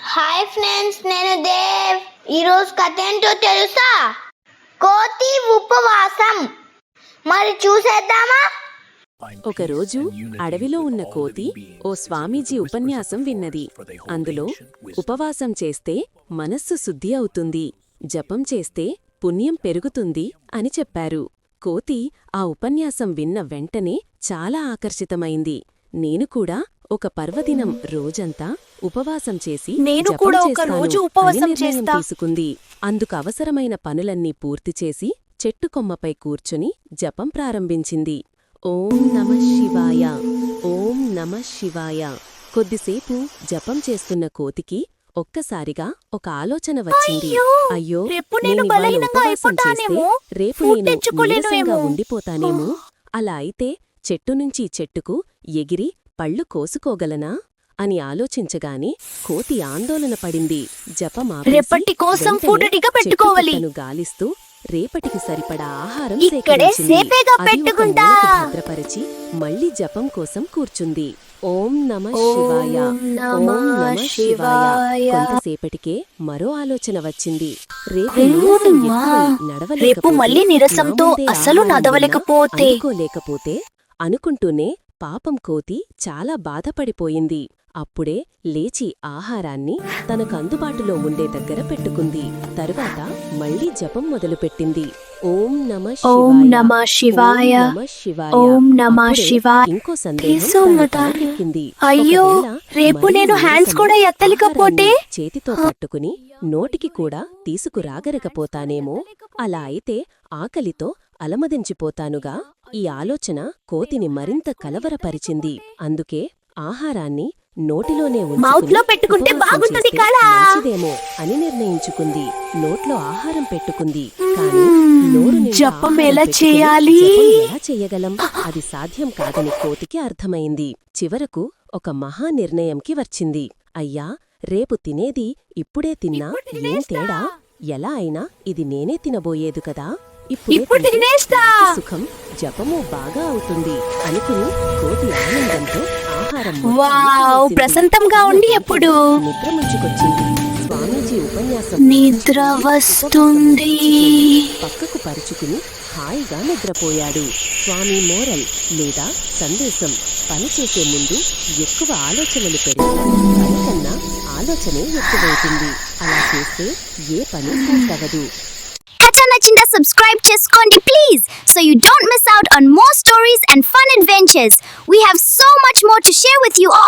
Hi friends నేను దేవ్. ఈరోజు కథ ఏంటో తెలుసా? కోతి ఉపవాసం. మరి చూసేద్దామా? ఒకరోజు అడవిలో ఉన్న కోతి ఓ స్వామీజీ ఉపన్యాసం విన్నది. అందులో ఉపవాసం చేస్తే మనస్సు శుద్ధి అవుతుంది జపం చేస్తే పుణ్యం పెరుగుతుంది అని చెప్పారు. కోతి ఆ ఉపన్యాసం విన్న వెంటనే చాలా ఆకర్షితమైంది. నేను కూడా ఒక పర్వదినం రోజంతా ఉపవాసం చేసి నేను కూడా ఒక రోజు ఉపవాసం చేస్తా. తీసుకుంది. అందుకు అవసరమైన పనులన్నీ పూర్తి చేసి చెట్టు కొమ్మపై కూర్చుని జపం ప్రారంభించింది. ఓం నమ శివాయ. ఓం నమ శివాయ. కొద్దిసేపు జపం చేస్తున్న కోతికి ఒక్కసారిగా ఒక ఆలోచన వచ్చింది. అయ్యో! నేను ఉపవాసం చేస్తే రేపు నేను నీరసంగా. ఉండిపోతానేమో. అలా అయితే చెట్టు నుంచి చెట్టుకు ఎగిరి పళ్ళు కోసుకోగలనా? అని ఆలోచించగానే కోతి ఆందోళన పడింది రేపటి కోసం పెట్టుకోవాలి. పుట్టను గాలిస్తూ రేపటికి సరిపడా ఆహారం పెట్టుకుంటా. భద్రపరిచి మళ్ళీ జపం కోసం కూర్చుంది ఓం నమ శివాయ ఓం నమః. కొంతసేపటికే మరో ఆలోచన వచ్చింది రేపు మళ్ళీ నీరసంతో ఆహారం నడవలేకపోతే. అనుకుంటూనే పాపం కోతి చాలా బాధపడిపోయింది అప్పుడే లేచి ఆహారాన్ని తనకు అందుబాటులో ఉండే దగ్గర పెట్టుకుంది. తరువాత మళ్ళీ జపం మొదలుపెట్టింది. ఓం నమ ఓం శివాయ. నమ శివాయ. ఓం నమ శివాయ. ఇంకో సందేహం. అయ్యో, రేపు నేను హ్యాండ్స్ కూడా ఎత్తలేకపోతే? చేతితో పట్టుకుని నోటికి కూడా తీసుకురాగరకపోతానేమో అలా అయితే ఆకలితో అలమదించిపోతానుగా? ఈ ఆలోచన కోతిని మరింత కలవరపరిచింది. అందుకే ఆహారాన్ని నోటిలోనే ఉంచుకుని Mouth లో పెట్టుకుంటే బాగుంటుంది? మంచిదేమో అని నిర్ణయించుకుంది. నోట్లో ఆహారం పెట్టుకుంది. కానీ నోరు జపం ఎలా చేయాలి? ఎలా చెయ్యగలం అది సాధ్యం కాదని కోతికి అర్థమైంది. చివరకు ఒక మహా నిర్ణయంకి వచ్చింది. అయ్యా రేపు తినేది ఇప్పుడే తిన్నా? ఏం తేడా? ఎలా అయినా ఇది నేనే తినబోయేదు కదా? ఇప్పుడే సుఖం జపము బాగా అవుతుంది అనుకుని కోతి ఆనందంతో వావ్. ప్రశాంతంగా ఉండి ఎప్పుడు? నిద్ర ముంచుకొచ్చింది. స్వామీజీ ఉపన్యాసం. నిద్ర వస్తుంది. పక్కకు పరుచుకుని హాయిగా నిద్రపోయాడు. స్వామి మోరల్ లేదా సందేశం పనిచేసే ముందు ఎక్కువ ఆలోచనలు పెరిగి పని కన్నా ఆలోచనే ఎక్కువవుతుంది అలా చేస్తే ఏ పని పూర్తవదు Chanda subscribe Cheskondi please so you don't miss out on more stories and fun adventures. We have so much more to share with you all.